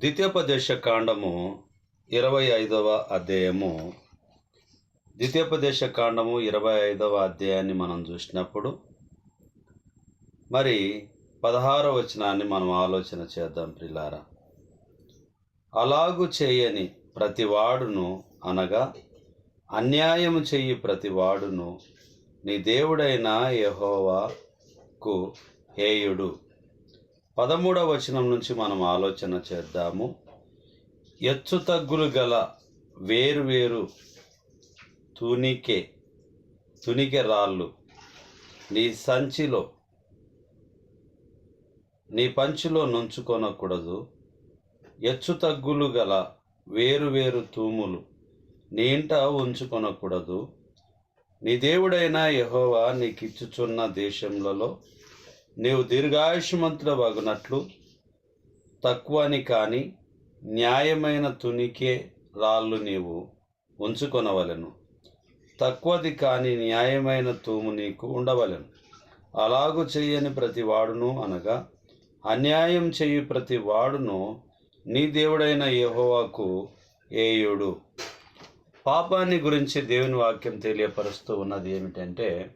ద్వితీయోపదేశ కాండము ఇరవై ఐదవ అధ్యాయము. ద్వితీయోపదేశ కాండము ఇరవై ఐదవ అధ్యాయాన్ని మనం చూసినప్పుడు మరి పదహారవ వచనాన్ని మనం ఆలోచన చేద్దాం ప్రిలారా. అలాగు చేయని ప్రతివాడును అనగా అన్యాయము చెయ్యి ప్రతివాడును నీ దేవుడైన యెహోవాకు హేయుడు. పదమూడవ వచనం నుంచి మనం ఆలోచన చేద్దాము. ఎచ్చు తగ్గులు గల వేరు వేరు తునికే తునికె రాళ్ళు నీ సంచిలో నీ పంచిలో నుంచుకొనకూడదు. ఎచ్చు తగ్గులు గల వేరు వేరు తూములు నీ ఇంట ఉంచుకొనకూడదు. నీ దేవుడైన యహోవా నీకిచ్చుచున్న దేశంలో నీవు దీర్ఘాయుష్మంతుల వగునట్లు తక్కువని కాని న్యాయమైన తునికే రాళ్ళు నీవు ఉంచుకొనవలెను. తక్కువది కాని న్యాయమైన తూము నీకు ఉండవలెను. అలాగు చెయ్యని ప్రతి వాడును అనగా అన్యాయం చేయు ప్రతి వాడును నీ దేవుడైన యహోవాకు ఏయుడు. పాపాన్ని గురించి దేవుని వాక్యం తెలియపరుస్తూ ఉన్నది ఏమిటంటే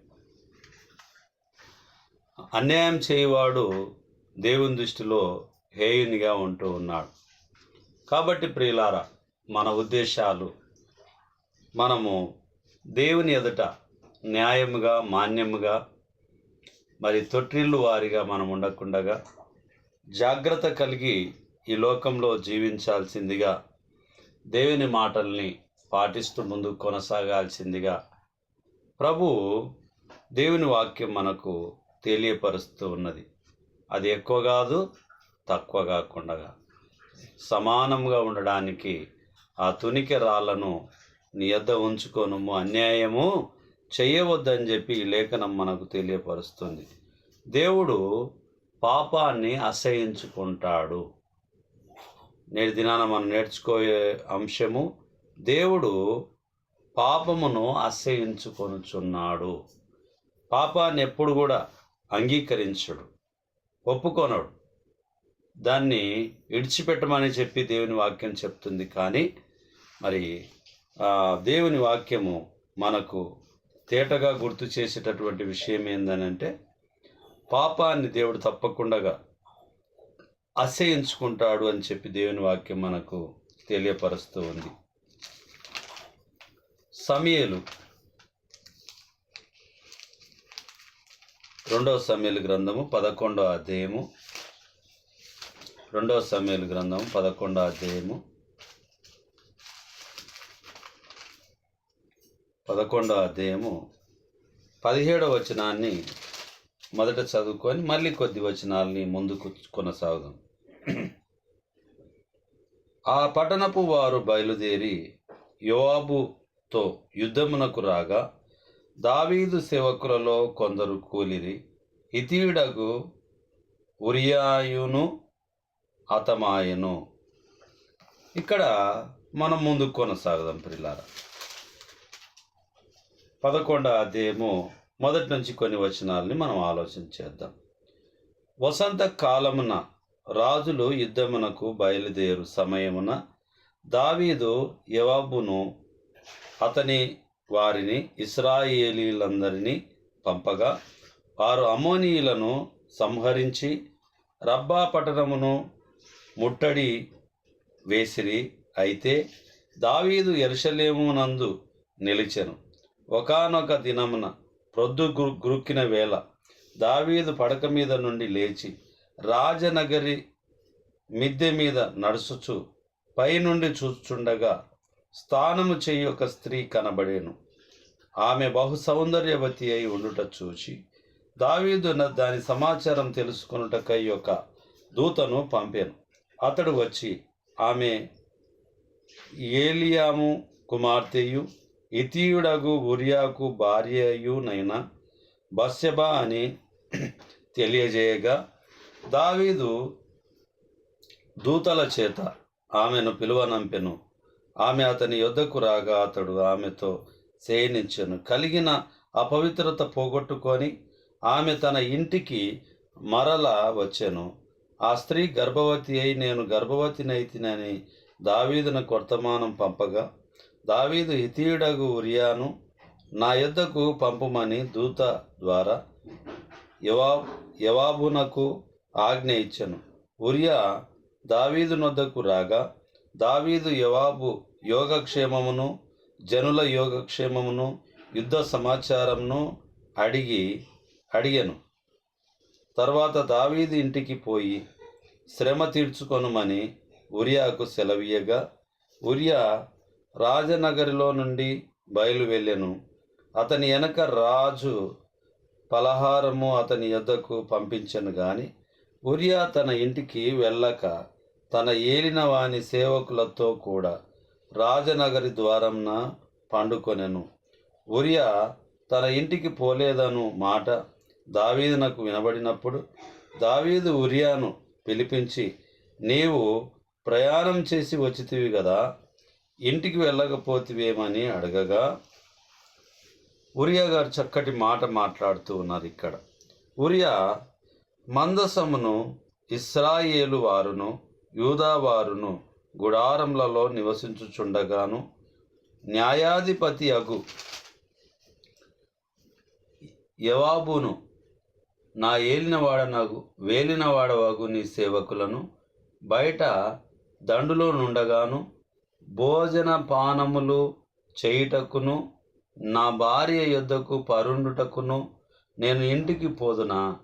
అన్యాయం చేయవాడు దేవుని దృష్టిలో హేయునిగా ఉంటూ ఉన్నాడు. కాబట్టి ప్రియులారా మన ఉద్దేశాలు మనము దేవుని ఎదుట న్యాయముగా మాన్యముగా మరి తొట్టిల్లు వారిగా మనం ఉండకుండగా జాగ్రత్త కలిగి ఈ లోకంలో జీవించాల్సిందిగా దేవుని మాటల్ని పాటిస్తూ ముందు కొనసాగాల్సిందిగా ప్రభు దేవుని వాక్యం మనకు తెలియపరుస్తూ ఉన్నది. అది ఎక్కువ కాదు తక్కువ కాకుండా సమానంగా ఉండడానికి ఆ తునికి రాళ్ళను నీ యొద్ద ఉంచుకోనుము. అన్యాయము చేయవద్దని చెప్పి ఈ లేఖనం మనకు తెలియపరుస్తుంది. దేవుడు పాపాన్ని అసహించుకుంటాడు. నేటి దినాన మనం నేర్చుకోయే అంశము దేవుడు పాపమును అసహించుకొనుచున్నాడు. పాపాన్ని ఎప్పుడు కూడా అంగీకరించడు. ఒప్పుకొనడు. దాన్ని విడిచిపెట్టమని చెప్పి దేవుని వాక్యం చెప్తుంది కానీ మరి దేవుని వాక్యము మనకు తేటగా గుర్తు చేసేటటువంటి విషయం ఏందనంటే పాపాన్ని దేవుడు తప్పకుండా అసహించుకుంటాడు అని చెప్పి దేవుని వాక్యం మనకు తెలియపరుస్తూ ఉంది. సమయలు రెండవ సమయలు గ్రంథము పదకొండవ అధ్యాయము. రెండవ సమయలు గ్రంథము పదకొండవ అధ్యాయము. పదకొండవ అధ్యాయము. పదిహేడవ వచనాన్ని మొదట చదువుకొని మళ్ళీ కొద్ది వచనాల్ని ముందుకు కొనసాగుదాం. ఆ పట్టణపు వారు బయలుదేరి యోవాబుతో యుద్ధమునకు రాగా దావీదు సేవకులలో కొందరు కూలిరి. ఇతీయుడగు ఉరియాయును అతమాయను ఇక్కడ మనం ముందుకు కొనసాగదాం ప్రిలారా. పదకొండ అధ్యాయము మొదటి నుంచి కొన్ని వచనాలని మనం ఆలోచన చేద్దాం. వసంత కాలమున రాజులు యుద్ధమునకు బయలుదేరు సమయమున దావీదు యవాబును అతని వారిని ఇస్రాయేలీలందరినీ పంపగా వారు అమోనీయులను సంహరించి రబ్బా పట్టణమును ముట్టడి వేసిరి. అయితే దావీదు ఎరుషలేమునందు నిలిచెను. ఒకానొక దినమున ప్రొద్దు గురుక్కిన వేళ దావీదు పడక మీద నుండి లేచి రాజనగరి మిద్దె మీద నడుచుచు పైనుండి చూచుండగా స్థానము చేయి ఒక స్త్రీ కనబడేను. ఆమె బహు సౌందర్యవతి అయి ఉండుట చూచి దావీదు దాని సమాచారం తెలుసుకున్నటకై యొక్క దూతను పంపాను. అతడు వచ్చి ఆమె ఏలియాము కుమార్తెయు ఇతీయుడగు ఉరియాకు భార్యయునైన బస్యబా అని తెలియజేయగా దావీదు దూతల చేత ఆమెను పిలువనంపెను. ఆమె అతని యొద్దకు రాగా అతడు ఆమెతో చేయనించను కలిగిన అపవిత్రత పోగొట్టుకొని ఆమె తన ఇంటికి మరల వచ్చాను. ఆ స్త్రీ గర్భవతి అయి నేను గర్భవతినైతినని దావీదును కొర్తమానం పంపగా దావీదు హితీయుడగు ఉరియాను నా యొద్దకు పంపమని దూత ద్వారా యవా యవాబునకు ఆజ్ఞ ఇచ్చాను. ఉరియా దావీదు నొద్దకు రాగా దావీదు యవాబు యోగక్షేమమును జనుల యోగక్షేమమును యుద్ధ సమాచారంను అడిగి అడిగను. తర్వాత దావీది ఇంటికి పోయి శ్రమ తీర్చుకొనుమని ఉరియాకు సెలవీయగా ఉరియా రాజనగరిలో నుండి బయలువెళ్ళెను అతని వెనక రాజు పలహారము అతని యొద్దకు పంపించను గాని ఉరియా తన ఇంటికి వెళ్ళక తన ఏలిన వాని సేవకులతో కూడా రాజనగరి ద్వారంన పండుకొనెను. ఉరియా తన ఇంటికి పోలేదను మాట దావీదునకు వినబడినప్పుడు దావీదు ఉరియాను పిలిపించి నీవు ప్రయాణం చేసి వచ్చితివి కదా ఇంటికి వెళ్ళకపోతివేమని అడగగా ఉరియా గారు చక్కటి మాట మాట్లాడుతూ ఉన్నారు ఇక్కడ. ఉరియా మందసమును ఇస్రాయేలు వారును యూదా వారును గుడారములలో నివసించుచుండగాను న్యాయాధిపతి అగు యవాబును నా ఏలినవాడనగు వేలినవాడవగు నీ సేవకులను. బయట దండులో నుండగాను భోజన పానములు చేయుటకును నా భార్య యొద్దకు పరుండుటకును నేను ఇంటికి పోదునా?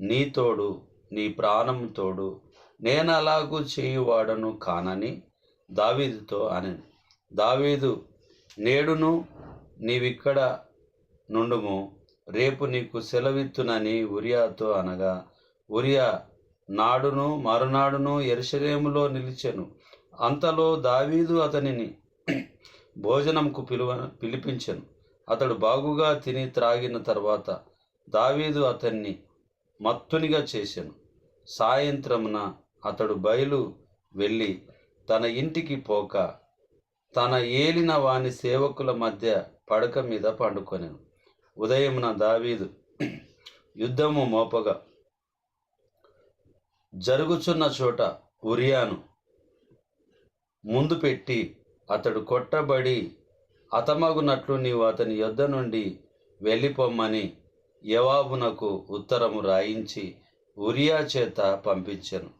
నీ తోడు నీ ప్రాణము తోడు. నేను అలాగూ చేయువాడను కానని దావీదుతో అని దావీదు నేడును నీవిక్కడ నుండుము. రేపు నీకు సెలవిత్తునని ఉరియాతో అనగా ఉరియా నాడును మరునాడును ఎరుషలేములో నిలిచెను. అంతలో దావీదు అతనిని భోజనంకు పిలువ పిలిపించెను. అతడు బాగుగా తిని త్రాగిన తర్వాత దావీదు అతన్ని మత్తునిగా చేశాను సాయంత్రమున అతడు బయలు వెళ్ళి తన ఇంటికి పోక తన ఏలిన వాని సేవకుల మధ్య పడక మీద పండుకొనెను. ఉదయమున దావీదు యుద్ధము మోపగా జరుగుచున్న చోట ఉరియాను ముందు పెట్టి అతడు కొట్టబడి అతమగునట్లు నీవు అతని యొద్ద నుండి వెళ్ళిపోమ్మని యవాబునకు ఉత్తరము రాయించి ఉరియా చేత పంపించాను.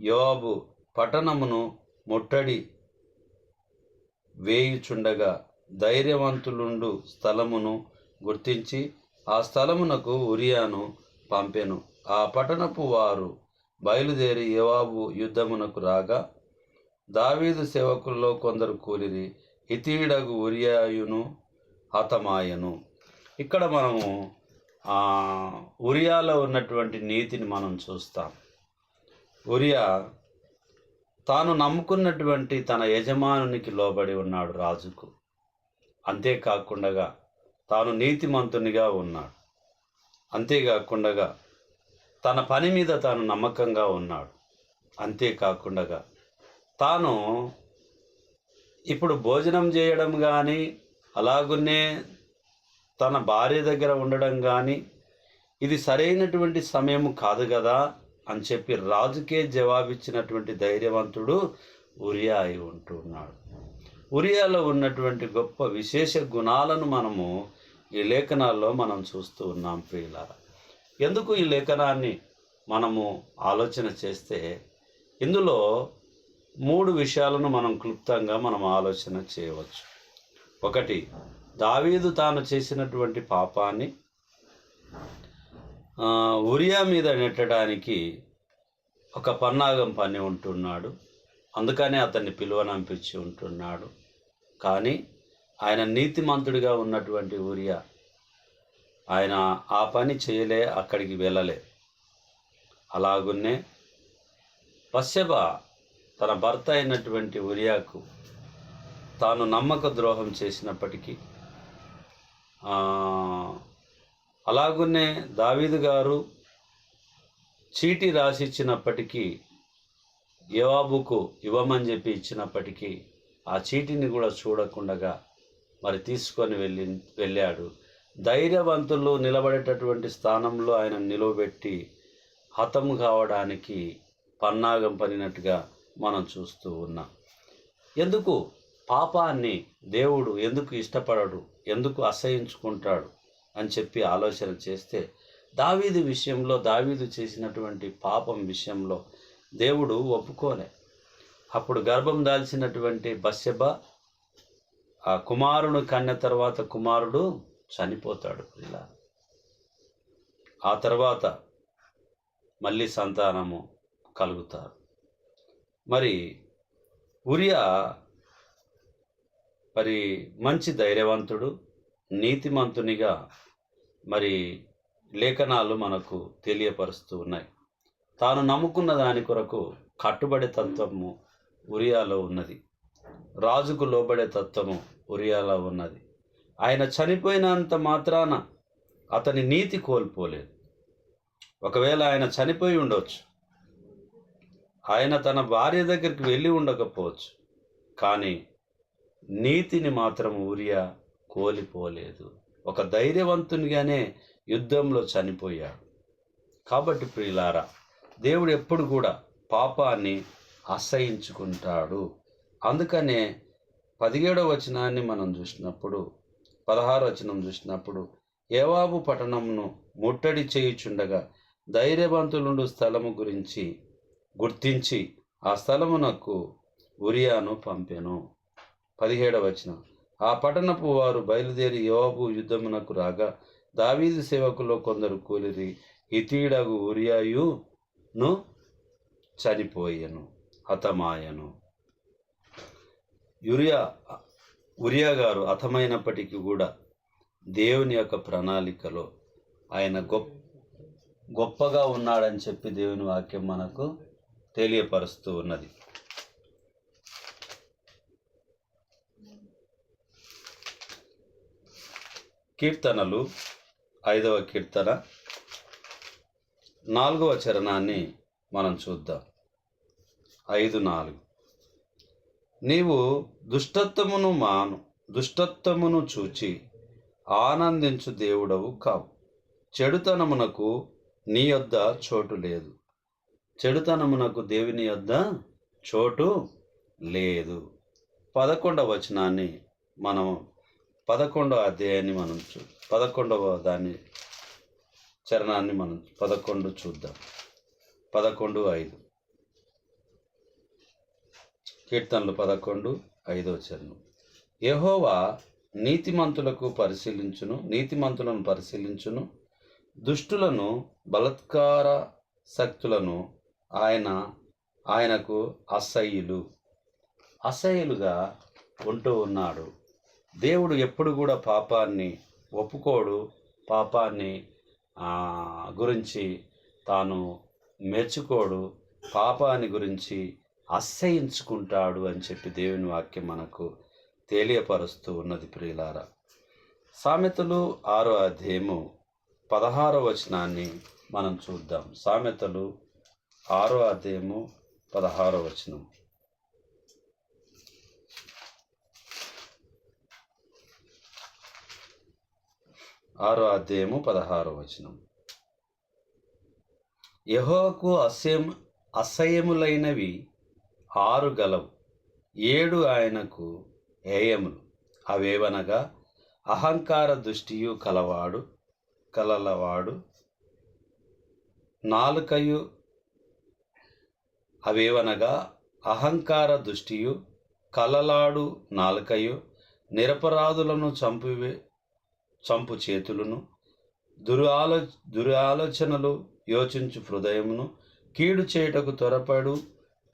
యోబు పట్టణమును ముట్టడి వేయుచుండగా ధైర్యవంతులుండు స్థలమును గుర్తించి ఆ స్థలమునకు ఉరియాను పంపెను. ఆ పట్టణపు వారు బయలుదేరి యోవాబు యుద్ధమునకు రాగా దావీదు సేవకుల్లో కొందరు కూలిరి ఇతీడగు ఉరియాయును హతమాయను. ఇక్కడ మనము ఉరియాలో ఉన్నటువంటి నీతిని మనం చూస్తాం. ఉరియా తాను నమ్ముకున్నటువంటి తన యజమానునికి లోబడి ఉన్నాడు రాజుకు. అంతేకాకుండా తాను నీతిమంతునిగా ఉన్నాడు. అంతేకాకుండా తన పని మీద తాను నమ్మకంగా ఉన్నాడు. అంతేకాకుండా తాను ఇప్పుడు భోజనం చేయడం కానీ అలాగునే తన భార్య దగ్గర ఉండడం కానీ ఇది సరైనటువంటి సమయం కాదు కదా అని చెప్పి రాజుకే జవాబిచ్చినటువంటి ధైర్యవంతుడు ఉరియా అయి ఉంటున్నాడు. ఉరియాలో ఉన్నటువంటి గొప్ప విశేష గుణాలను మనము ఈ లేఖనాల్లో మనం చూస్తూ ఉన్నాం ప్రియులార. ఎందుకు ఈ లేఖనాన్ని మనము ఆలోచన చేస్తే ఇందులో మూడు విషయాలను మనం క్లుప్తంగా మనం ఆలోచన చేయవచ్చు. ఒకటి దావీదు తాను చేసినటువంటి పాపాన్ని ఉరియా మీద నెట్టడానికి ఒక పన్నాగం పని ఉంటున్నాడు. అందుకనే అతన్ని పిలువనంపించి ఉంటున్నాడు. కానీ ఆయన నీతిమంతుడిగా ఉన్నటువంటి ఉరియా ఆయన ఆ పని చేయలే అక్కడికి వెళ్ళలే. అలాగున్నే పశ్చబ తన భర్త అయినటువంటి ఉరియాకు తాను నమ్మక ద్రోహం చేసినప్పటికీ అలాగునే దావీదు గారు చీటీ రాసి ఇచ్చినప్పటికీ యోవాబుకు ఇవ్వమని చెప్పి ఇచ్చినప్పటికీ ఆ చీటీని కూడా చూడకుండగా మరి తీసుకొని వెళ్ళి వెళ్ళాడు. ధైర్యవంతులు నిలబడేటటువంటి స్థానంలో ఆయన నిలవబెట్టి హతము కావడానికి పన్నాగం పనినట్టుగా మనం చూస్తూ ఉన్నాం. ఎందుకు? పాపాన్ని దేవుడు ఎందుకు ఇష్టపడడు? ఎందుకు అసహించుకుంటాడు? అని చెప్పి ఆలోచన చేస్తే దావీదు విషయంలో దావీదు చేసినటువంటి పాపం విషయంలో దేవుడు ఒప్పుకోలే. అప్పుడు గర్భం దాల్చినటువంటి బస్యబ ఆ కుమారుడు కన్న తర్వాత కుమారుడు చనిపోతాడు ఇలా. ఆ తర్వాత మళ్ళీ సంతానము కలుగుతారు. మరి ఉరియా మరి మంచి ధైర్యవంతుడు నీతిమంతునిగా మరి లేఖనాలు మనకు తెలియపరుస్తూ ఉన్నాయి. తాను నమ్ముకున్న దాని కొరకు కట్టుబడే తత్వము ఉరియాలో ఉన్నది. రాజుకు లోబడే తత్వము ఉరియాలో ఉన్నది. ఆయన చనిపోయినంత మాత్రాన అతని నీతి కోల్పోలేదు. ఒకవేళ ఆయన చనిపోయి ఉండవచ్చు ఆయన తన భార్య దగ్గరికి వెళ్ళి ఉండకపోవచ్చు. కానీ నీతిని మాత్రం ఊరియా కోల్పోలేదు. ఒక ధైర్యవంతునిగానే యుద్ధంలో చనిపోయాడు. కాబట్టి ప్రియులారా దేవుడు ఎప్పుడు కూడా పాపాన్ని అసహించుకుంటాడు. అందుకనే పదిహేడవ వచనాన్ని మనం చూసినప్పుడు పదహారు వచనం చూసినప్పుడు ఏవాబు పట్టణమును ముట్టడి చేయుచుండగా ధైర్యవంతులుండు స్థలము గురించి గుర్తించి ఆ స్థలమునకు ఉరియాను పంపెను. పదిహేడవ వచనం. ఆ పట్టణపు వారు బయలుదేరి యోబు యుద్ధమునకు రాగా దావీదు సేవకులో కొందరు కూలిరి హితీడగు ఉరియాయును చనిపోయెను హతమాయను. యురియా ఉరియా గారు హతమైనప్పటికీ కూడా దేవుని యొక్క ప్రణాళికలో ఆయన గొప్ప గొప్పగా ఉన్నాడని చెప్పి దేవుని వాక్యం మనకు తెలియపరుస్తూ ఉన్నది. కీర్తనలు ఐదవ కీర్తన నాలుగవ చరణాన్ని మనం చూద్దాం. ఐదు నాలుగు. నీవు దుష్టత్వమును మాను దుష్టత్వమును చూచి ఆనందించు దేవుడవు కావు. చెడుతనమునకు నీ యొద్ద చోటు లేదు. చెడుతనమునకు దేవుని యొద్ద చోటు లేదు. పదకొండవ వచనాన్ని మనం పదకొండవ అధ్యాయాన్ని మనం చూ పదకొండవ దాన్ని చరణాన్ని మనం పదకొండు చూద్దాం. పదకొండు ఐదు. కీర్తనలు పదకొండు ఐదో చరణం. యహోవా నీతిమంతులకు పరిశీలించును నీతిమంతులను పరిశీలించును. దుష్టులను బలత్కార శక్తులను ఆయన ఆయనకు అసహ్యులు. అసహ్యులుగా ఉంటూ ఉన్నాడు. దేవుడు ఎప్పుడు కూడా పాపాన్ని ఒప్పుకోడు. పాపాన్ని గురించి తాను మెచ్చుకోడు. పాపాన్ని గురించి అసహించుకుంటాడు అని చెప్పి దేవుని వాక్యం మనకు తెలియపరుస్తూ ఉన్నది ప్రియులారా. సామెతలు ఆరో అధ్యాయము పదహారో వచనాన్ని మనం చూద్దాం. సామెతలు ఆరో అధ్యాయము పదహారో వచనం. ఆరో అధ్యాయము పదహారో వచనం. యహోకు అసహ్యం అసహ్యములైనవి ఆరు గలవు. ఏడు ఆయనకు ఏయములు అవేవనగా అహంకార దృష్టియు కలవాడు కలలవాడు. నాలుకయు అవేవనగా అహంకార దృష్టియు కలలాడు నాలుకయు. నిరపరాధులను చంపివే చంపు చేతులను. దురాలో దురాలోచనలు యోచించు హృదయమును. కీడు చేయుటకు త్వరపడు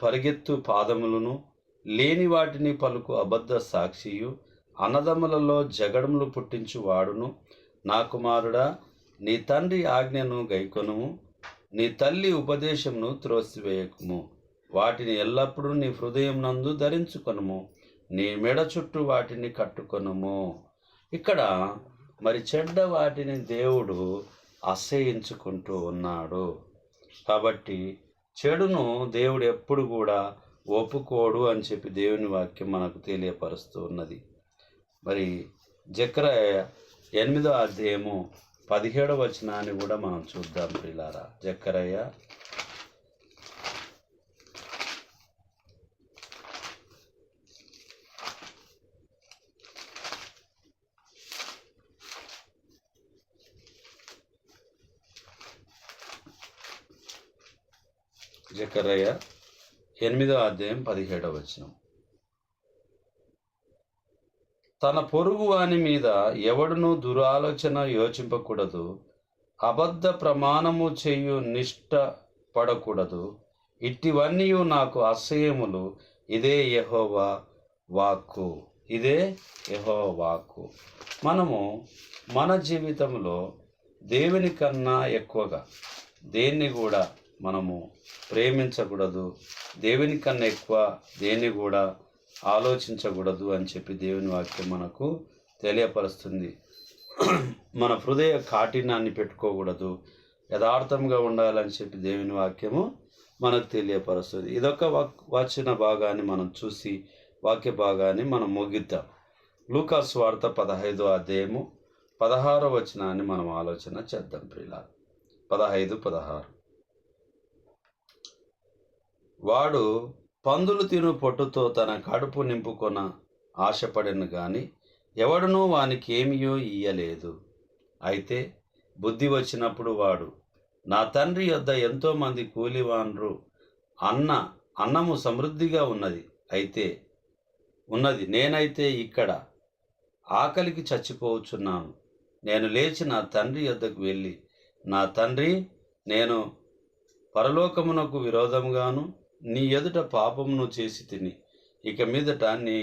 పరిగెత్తు పాదములను. లేని వాటిని పలుకు అబద్ధ సాక్షియు. అన్నదమ్ములలో జగడములు పుట్టించు వాడును. నా కుమారుడా నీ తండ్రి ఆజ్ఞను గైకొనుము. నీ తల్లి ఉపదేశమును త్రోసివేయకుము. వాటిని ఎల్లప్పుడూ నీ హృదయం నందు ధరించుకొనుము. నీ మెడ చుట్టూ వాటిని కట్టుకొనుము. ఇక్కడ మరి చెడ్డ వాటిని దేవుడు అసహించుకుంటూ ఉన్నాడు. కాబట్టి చెడును దేవుడు ఎప్పుడు కూడా ఒప్పుకోడు అని చెప్పి దేవుని వాక్యం మనకు తెలియపరుస్తూ ఉన్నది. మరి జక్ర ఎనిమిదో అధ్యాయము పదిహేడవ వచనాన్ని కూడా మనం చూద్దాం ప్రిలారా జక్కరయ్య జకరయ్య ఎనిమిదో అధ్యాయం పదిహేడవ వచనం. తన పొరుగు వాని మీద ఎవడును దురాలోచన యోచింపకూడదు అబద్ధ ప్రమాణము చేయు నిష్ట పడకూడదు. నాకు అసహ్యములు ఇదే యహోవా వాక్కు. ఇదే యహో వాక్కు. మనము మన జీవితంలో దేవుని కన్నా ఎక్కువగా దేన్ని కూడా మనము ప్రేమించకూడదు. దేవుని కన్నా ఎక్కువ దేన్ని కూడా ఆలోచించకూడదు అని చెప్పి దేవుని వాక్యం మనకు తెలియపరుస్తుంది. మన హృదయ కాఠిన్యాన్ని పెట్టుకోకూడదు. యథార్థంగా ఉండాలని చెప్పి దేవుని వాక్యము మనకు తెలియపరుస్తుంది. ఇదొక వాక్ వాచిన భాగాన్ని మనం చూసి వాక్య భాగాన్ని మనం ముగిద్దాం. లూకాస్ వార్త పదహైదో అధ్యాయము పదహారో వచనాన్ని మనం ఆలోచన చేద్దాం ప్రిలా పదహైదు పదహారు. వాడు పందులు తిను పొట్టుతో తన కడుపు నింపుకొన ఆశపడను గాని ఎవడనూ వానికి ఏమియో ఇయ్యలేదు. అయితే బుద్ధి వచ్చినప్పుడు వాడు నా తండ్రి యొద్ద ఎంతోమంది కూలివాన్రు అన్న అన్నము సమృద్ధిగా ఉన్నది అయితే ఉన్నది నేనైతే ఇక్కడ ఆకలికి చచ్చిపోవచ్చున్నాను. నేను లేచి నా తండ్రి యొద్దకు వెళ్ళి నా తండ్రి నేను పరలోకమునకు విరోధముగాను నీ ఎదుట పాపమును చేసి తిని ఇక మీదట నీ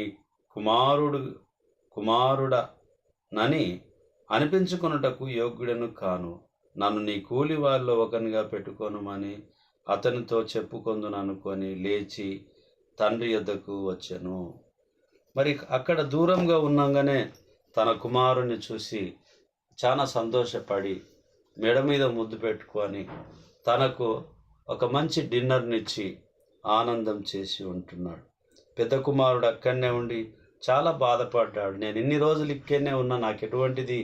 కుమారుడు కుమారుడ నని అనిపించుకొనుటకు యోగ్యుడను కాను. నన్ను నీ కూలి వారిలో ఒకనిగా పెట్టుకోనుమని అతనితో చెప్పుకొందుననుకొని లేచి తండ్రి యొద్దకు వచ్చాను. మరి అక్కడ దూరంగా ఉన్నాగానే తన కుమారుని చూసి చాలా సంతోషపడి మెడ మీద ముద్దు పెట్టుకొని తనకు ఒక మంచి డిన్నర్నిచ్చి ఆనందం చేసి ఉంటున్నాడు. పెద్ద కుమారుడు అక్కడనే ఉండి చాలా బాధపడ్డాడు. నేను ఇన్ని రోజులు ఇక్కడనే ఉన్నా నాకు ఎటువంటిది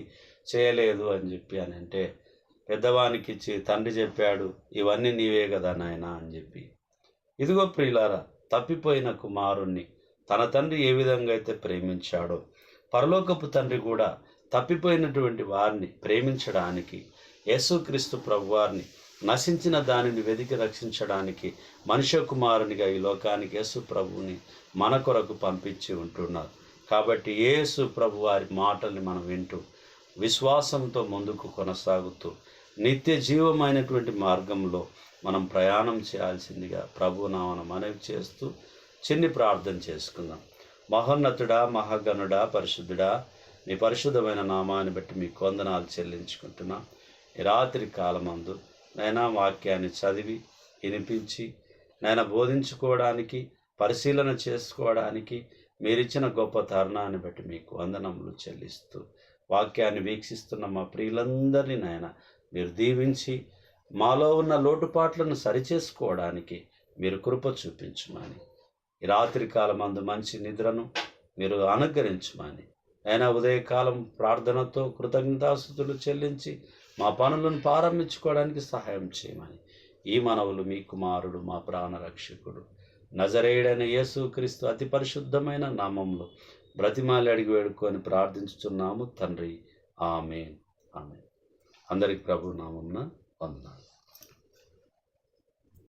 చేయలేదు అని చెప్పి అని అంటే పెద్దవానికి ఇచ్చి తండ్రి చెప్పాడు ఇవన్నీ నీవే కదా నాయన అని చెప్పి. ఇదిగో ప్రియులారా తప్పిపోయిన కుమారుణ్ణి తన తండ్రి ఏ విధంగా అయితే ప్రేమించాడో పరలోకపు తండ్రి కూడా తప్పిపోయినటువంటి వారిని ప్రేమించడానికి యేసుక్రీస్తు ప్రభువారిని నశించిన దానిని వెతికి రక్షించడానికి మనుష్య కుమారునిగా ఈ లోకానికి యేసు ప్రభువుని మన కొరకు పంపించి ఉంటున్నారు. కాబట్టి యేసు ప్రభు వారి మాటల్ని మనం వింటూ విశ్వాసంతో ముందుకు కొనసాగుతూ నిత్య జీవమైనటువంటి మార్గంలో మనం ప్రయాణం చేయాల్సిందిగా ప్రభు నామన మనవి చేస్తూ చిన్ని ప్రార్థన చేసుకుందాం. మహోన్నతుడా మహాగణుడా పరిశుద్ధుడా మీ పరిశుద్ధమైన నామాన్ని బట్టి మీ కొందనాలు చెల్లించుకుంటున్నాం. రాత్రి కాలమందు నైనా వాక్యాన్ని చదివి వినిపించి నైనా బోధించుకోవడానికి పరిశీలన చేసుకోవడానికి మీరిచ్చిన గొప్ప తరుణాన్ని బట్టి మీకు వందనములు చెల్లిస్తూ వాక్యాన్ని వీక్షిస్తున్న మా ప్రియులందరినీ నాయన మీరు దీవించి మాలో ఉన్న లోటుపాట్లను సరిచేసుకోవడానికి మీరు కృప చూపించమని. ఈ రాత్రి మంచి నిద్రను మీరు అనుగ్రహించమని. అయినా ఉదయకాలం ప్రార్థనతో కృతజ్ఞతాస్థుతులు చెల్లించి మా పనులను ప్రారంభించుకోవడానికి సహాయం చేయమని. ఈ మనవులు మీ కుమారుడు మా ప్రాణరక్షకుడు. నజరేయుడైన యేసుక్రీస్తు అతి పరిశుద్ధమైన నామంలో బ్రతిమాలి అడిగి వేడుకొని ప్రార్థించుచున్నాము తండ్రి. ఆమె ఆమె అందరికి ప్రభు నామంన వందనాలు.